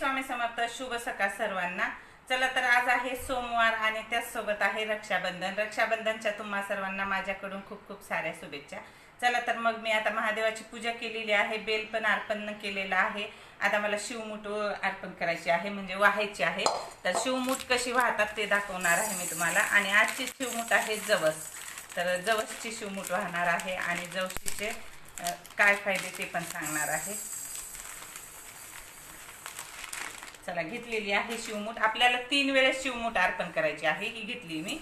स्वामी समर्थ शुभ सकाळ सर्वांना. चला तर आज आहे सोमवार आणि त्याचसोबत आहे रक्षाबंधन. रक्षाबंधनच्या तुम्हा सर्वांना माझ्याकडून खूप खूप साऱ्या शुभेच्छा. चला तर मग मी आता महादेवाची पूजा केलेली आहे. बेल पण अर्पण केलेलं आहे. आता मला शिवमूठ अर्पण करायची आहे म्हणजे वाहायची आहे. तर शिवमूठ कशी वाहतात ते दाखवणार आहे मी तुम्हाला. आणि आजची शिवमूठ आहे जवस. तर जवसची शिवमूठ वाहणार आहे आणि जवशीचे काय फायदे ते पण सांगणार आहे. चला घेतलेली आहे शिवमूठ. आपल्याला तीन वेळेस शिवमूठ अर्पण करायची आहे ही घेतली मी.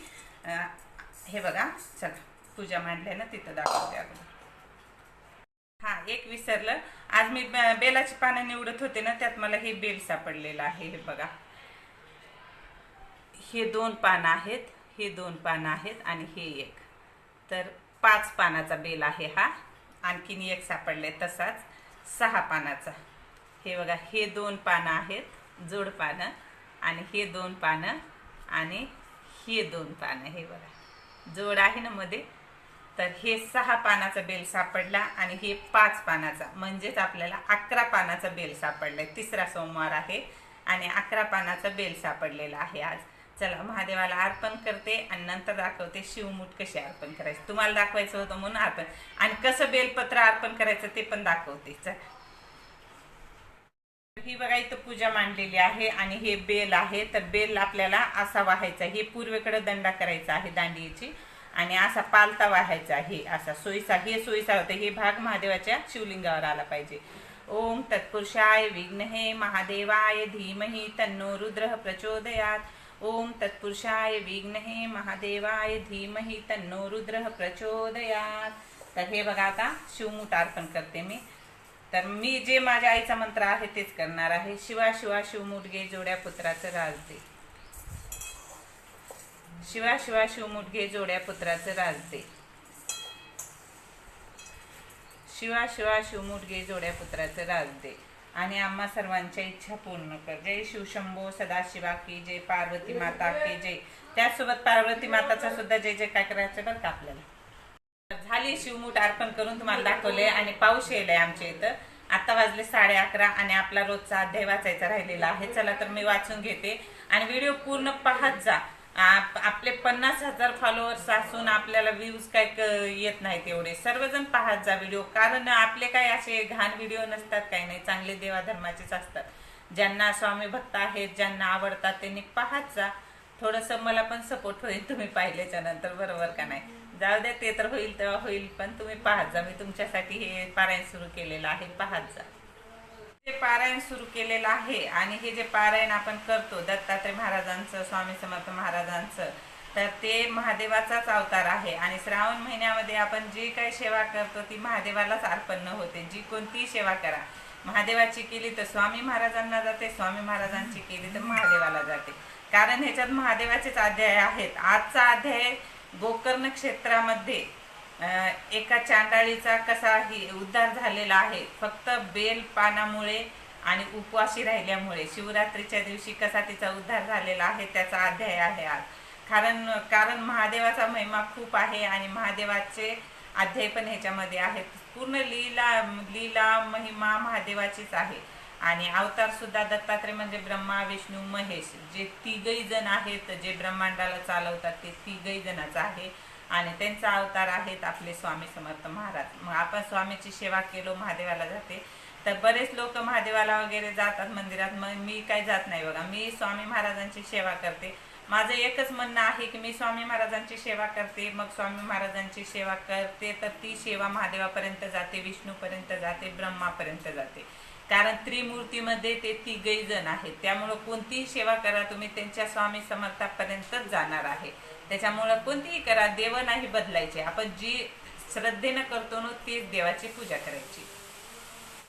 हे बघा चला पूजा मांडल्या ना तिथं दाखवते अगोदर. हा एक विसरलं. आज मी बेलाची पानं निवडत होते ना त्यात मला हे बेल सापडलेलं आहे हे बघा. हे दोन पानं आहेत हे दोन पानं आहेत आणि हे एक. तर पाच पानाचा बेल आहे हा. आणखीन एक सापडले तसाच. सहा पानाचा. हे बघा हे दोन पानं आहेत. जोड पानं आणि हे दोन पानं आणि हे दोन पानं हे बघा. जोड आहे ना मध्ये? तर हे सहा पानाचा बेल सापडला आणि हे पाच पानाचा म्हणजेच आपल्याला अकरा पानाचा बेल सापडलाय. तिसरा सोमवार आहे आणि अकरा पानाचा बेल सापडलेला आहे आज. चला महादेवाला अर्पण करते आणि नंतर दाखवते शिवमूठ कशी अर्पण करायचं. तुम्हाला दाखवायचं होतं म्हणून अर्पण. आणि कसं बेलपत्र अर्पण करायचं ते पण दाखवते. चला. ही बघा इथं पूजा मांडलेली आहे आणि हे बेल आहे. तर बेल आपल्याला असा वाहायचा हे पूर्वेकडे दंडा करायचा आहे दांडीची आणि असा पालता वाहायचा आहे. असा सोयीसा हे सोयीसा होते. हे भाग महादेवाच्या शिवलिंगावर आला पाहिजे. ओम तत्पुरुषाय विघ्नहे महादेवाय धीमहि तन्नो रुद्र प्रचोदयात. ओम तत्पुरुषाय विघ्नहे महादेवाय धीमहि तन्नो रुद्र प्रचोदयात. तर हे बघा आता शिवमूठ अर्पण करते मी. तर मी जे माझ्या आईचा मंत्र आहे तेच करणार आहे. शिवा शिवा शिव शिवमुडगे जोड्या पुत्राचं राज दे. शिवा शिवा शिव शिवमुडगे जोड्या पुत्राचं राज दे. शिवा शिवा शिव शिवमुडगे जोड्या पुत्राचं राज दे. आणि आम्हा सर्वांच्या इच्छा पूर्ण कर. जय शिवशंभो सदाशिवा की जय. पार्वती माता की जय. त्याचसोबत पार्वती माताचा सुद्धा जय जय काय करायचं बरं का आपल्याला? झाली शिवमूठ अर्पण करून तुम्हाला दाखवले आणि पाऊस येईल आमच्या इथं. आता वाजले साडे अकरा आणि आपला रोजचा अध्याय वाचायचा राहिलेला आहे. चला तर मी वाचून घेते. आणि व्हिडिओ पूर्ण पाहत जा. आपले पन्नास हजार फॉलोअर्स असून आपल्याला व्ह्यूज काय येत नाहीत एवढे. सर्वजण पाहत जा व्हिडिओ. कारण आपले काय असे घाण व्हिडिओ नसतात काही नाही. चांगले देवाधर्माचेच असतात. ज्यांना स्वामी भक्त आहेत ज्यांना आवडतात त्यांनी पाहत जा. थोडस मला पण सपोर्ट होईल तुम्ही पाहिल्याच्या नंतर. बरोबर का नाही? जाऊ दे ते तर होईल तेव्हा होईल पण तुम्ही पाहत जा. मी तुमच्यासाठी हे पारायण सुरू केलेलं आहे. पाहत जा. जे पारायण सुरू केलेलं आहे आणि हे जे पारायण आपण करतो दत्तात्रय महाराजांचं स्वामी समर्थ महाराजांचं तर ते महादेवाचाच अवतार आहे. आणि श्रावण महिन्यामध्ये आपण जी काही सेवा करतो ती महादेवालाच अर्पण होते. जी कोणतीही सेवा करा. महादेवाची केली तर स्वामी महाराजांना जाते स्वामी महाराजांची केली तर महादेवाला जाते. कारण ह्याच्यात महादेवाचेच अध्याय आहेत. आजचा अध्याय गोकर्ण क्षेत्रामध्ये एका चांडाळीचा कसा ही उद्धार झालेला आहे फक्त बेल पानामुळे आणि उपवाशी राहिल्यामुळे शिवरात्रीच्या दिवशी कसा तिचा उद्धार झालेला आहे त्याचा अध्याय आहे आज. कारण कारण महादेवाचा महिमा खूप आहे आणि महादेवाचे अध्याय पण ह्याच्यामध्ये आहेत. पूर्ण लीला लीला महिमा महादेवाचीच आहे. आणि अवतार सुद्धा दत्तात्रय म्हणजे ब्रह्मा विष्णू महेश. जे तिघही जण आहेत जे ब्रह्मांडाला चालवतात ते तिघही जणांचं आहे. आणि त्यांचा अवतार आहेत आपले स्वामी समर्थ महाराज. मग आपण स्वामीची सेवा केलो महादेवाला जाते. तर बरेच लोक महादेवाला वगैरे जातात मंदिरात. मग मी काय जात नाही बघा. मी स्वामी महाराजांची सेवा करते. माझं एकच म्हणणं आहे की मी स्वामी महाराजांची सेवा करते. मग स्वामी महाराजांची सेवा करते तर ती सेवा महादेवापर्यंत जाते विष्णूपर्यंत जाते ब्रह्मापर्यंत जाते. कारण त्रिमूर्तीमध्ये ते तिघही जण आहेत. त्यामुळं कोणतीही सेवा करा तुम्ही त्यांच्या स्वामी समर्थापर्यंतच जाणार आहे. त्याच्यामुळं कोणतीही करा देव नाही बदलायचे. आपण जी श्रद्धेनं करतो ना तीच देवाची पूजा करायची.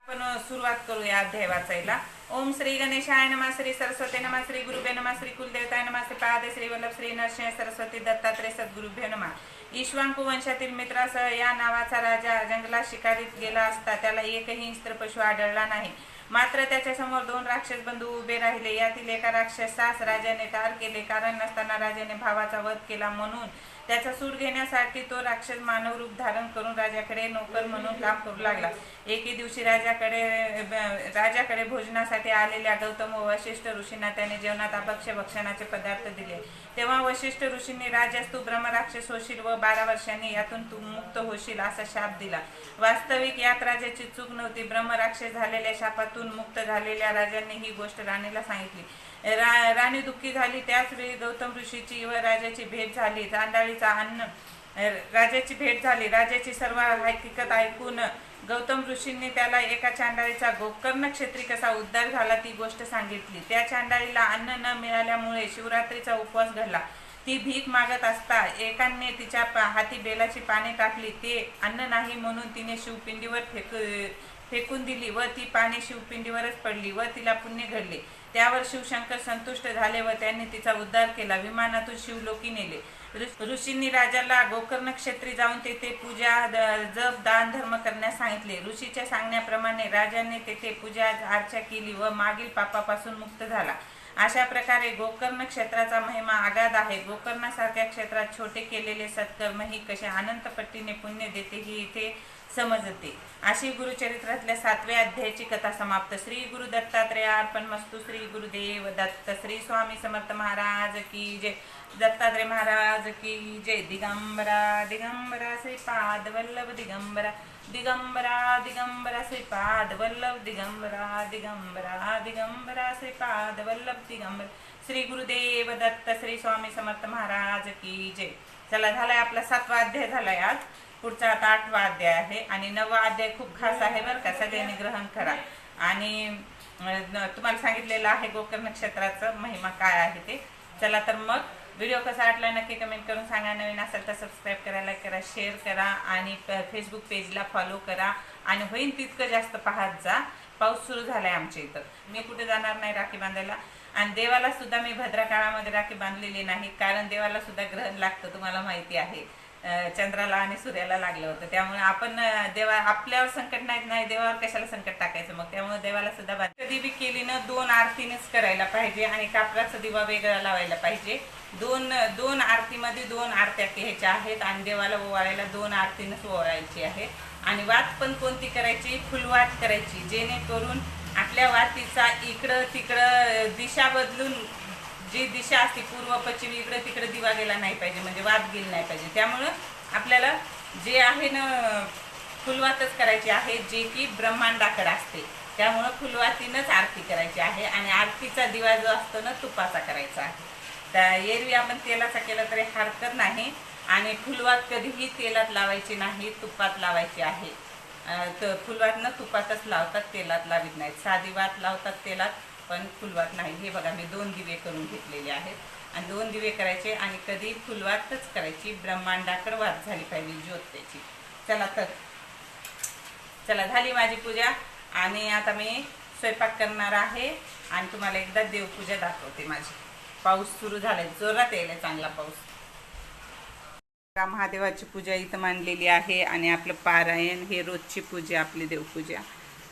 आपण सुरुवात करूया अध्याय वाचायला. ओम श्री गणेशाय नमा श्री सरस्वती नमः श्री गुरुभ्य नमा श्री कुलदेवताय नमा श्री पादे श्री वल्लभ श्री नरसिंह सरस्वती दत्तात्रय सद्गुरुभ्य नमा. इश्वांकू वंशातील मित्रासह या नावाचा राजा जंगलात शिकारीत गेला असता त्याला एकही स्त्र पशु आढळला नाही. मात्र त्याच्यासमोर दोन राक्षस बंधू उभे राहिले. यातील एका राक्षसास राजाने ठार केले. कारण नसताना राजाने भावाचा वध केला म्हणून त्याचा सूड घेण्यासाठी तो राक्षस मानव रूप धारण करून राजाकडे नोकर म्हणून काम करू लागला. एके दिवशी राजाकडे राजाकडे भोजनासाठी आलेल्या गौतम व वशिष्ठ ऋषींना त्याने जेवणात अभक्ष भक्षणाचे पदार्थ दिले. तेव्हा वशिष्ठ ऋषींनी राजास तू ब्रह्मराक्षस होशील व बारा वर्षांनी यातून तू मुक्त होशील असा शाप दिला. वास्तविक यात राजाची चूक नव्हती. ब्रह्मराक्षस झालेल्या शापातून मुक्त झालेल्या राजांनी ही गोष्ट राणीला सांगितली. रा राणी दुःखी झाली. त्याचवेळी गौतम ऋषीची व राजाची भेट झाली. चांदाळीचा अन्न राजाची भेट झाली. राजाची सर्व हकीकत ऐकून गौतम ऋषींनी त्याला एका चांडाळीचा गोकर्ण क्षेत्री कसा उद्धार झाला ती गोष्ट सांगितली. त्या चांडाळीला अन्न न मिळाल्यामुळे शिवरात्रीचा उपवास घडला. ती भीक मागत असता एकाने तिच्या पा- हाती बेलाची पाने टाकली. ते अन्न नाही म्हणून तिने शिवपिंडीवर फेक फेकून दिली व ती पाने शिवपिंडीवरच पडली व तिला पुण्य घडले. त्यावर शिवशंकर संतुष्ट झाले व त्यांनी तिचा उद्धार केला. विमानातून शिवलोकी नेले. ऋषींनी राजाला गोकर्ण क्षेत्री जाऊन तेथे पूजा जप दान धर्म करण्यास सांगितले. ऋषीच्या सांगण्याप्रमाणे राजाने तेथे पूजा अर्चा केली व मागील पापापासून मुक्त झाला. अशा प्रकारे गोकर्ण क्षेत्राचा महिमा आगाध आहे. गोकर्णासारख्या क्षेत्रात छोटे केलेले सत्कर्म ही कसे अनंतपट्टीने पुण्य देते ही इथे समजते. अशी गुरुचरित्रातल्या सातव्या अध्यायाची कथा समाप्त. श्री गुरु दत्तात्रय अर्पण मस्तू. श्री गुरुदेव दत्त. श्री स्वामी समर्थ महाराज की जय. दत्तात्रय महाराज की जय. दिगंबरा दिगंबरा श्रीपाद वल्लभ दिगंबरा. दिगंबरा दिगंबरा श्रीपाद वल्लभ दिगंबरा दिगंबरा दिगंबरा श्रीपाद वल्लभ दिगंबर. श्री गुरुदेव दत्त श्री स्वामी समर्थ महाराज की जय. चला झालाय आपला सातवा अध्याय झालाय आज. पुढचा आता आठवा अध्याय आहे आणि नववा अध्याय खूप खास आहे बरं का सगळ्यांनी ग्रहण करा. आणि तुम्हाला सांगितलेलं आहे गोकर्ण नक्षत्राचं महिमा काय आहे ते. चला तर मग व्हिडिओ कसा वाटला नक्की कमेंट करून सांगा. नवीन असेल तर सबस्क्राईब करायला करा शेअर करा आणि फेसबुक पेजला फॉलो करा. आणि होईल तितकं जास्त पाहत जा. पाऊस सुरू झालाय आमच्या इथं. मी कुठे जाणार नाही राखी बांधायला. आणि देवाला सुद्धा मी भद्रा काळामध्ये राखी बांधलेली नाही कारण देवाला सुद्धा ग्रहण लागतं तुम्हाला माहिती आहे. चंद्राला आणि सूर्याला लागलं होतं. त्यामुळे आपण देवा आपल्यावर संकट नाही नाही देवावर कशाला संकट टाकायचं? मग त्यामुळे देवाला सुद्धा बांध कधी बी केली ना दोन आरतीनेच करायला पाहिजे आणि कापराचा दिवा वेगळा लावायला पाहिजे. दोन दोन आरतीमध्ये दोन आरत्या घ्यायच्या आहेत आणि देवाला ओवाळायला दोन आरतीनंच ओवाळायची आहे. आणि वात पण कोणती करायची? फुलवात करायची. जेणेकरून आपल्या वातीचा इकडं तिकडं दिशा बदलून जी दिशा असते पूर्व पश्चिम इकडे तिकडे दिवा गेला नाही पाहिजे म्हणजे वाद गेली नाही पाहिजे. त्यामुळं आपल्याला जे आहे ना फुलवातच करायची आहे जे की ब्रह्मांडाकडे असते. त्यामुळं फुलवातीनंच आरती करायची आहे आणि आरतीचा दिवा जो असतो ना तुपाचा करायचा आहे. त्या एरवी आपण तेलाचा केला तरी हरकत नाही आणि फुलवात कधीही तेलात लावायची नाही तुपात लावायची आहे. तर फुलवातनं तुपातच लावतात तेलात लावित नाहीत. साधी वात लावतात तेलात पण फुलवात नाही. हे बघा मी दोन दिवे करून घेतलेले आहेत. आणि दोन दिवे करायचे आणि कधी फुलवातच करायची. ब्रह्मांडाकर वात झाली पाहिजे ज्योत त्याची चला तर. चला झाली माझी पूजा. आणि आता मी स्वयंपाक करणार आहे. आणि तुम्हाला एकदा देवपूजा दाखवते माझी. पाऊस सुरू झालाय. जोरात यायला चांगला पाऊस. का महादेवाची पूजा इथं मांडलेली आहे. आणि आपलं पारायण हे रोजची पूजा आपली देवपूजा.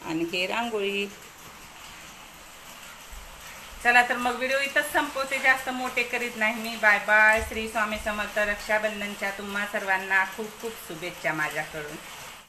आणि हे रांगोळी. चला तर मग व्हिडिओ इथंच संपवते. जास्त मोठे करीत नाही मी. बाय बाय श्री स्वामी समर्थ रक्षाबंधनच्या तुम्हा सर्वांना खूप खूप शुभेच्छा माझ्याकडून.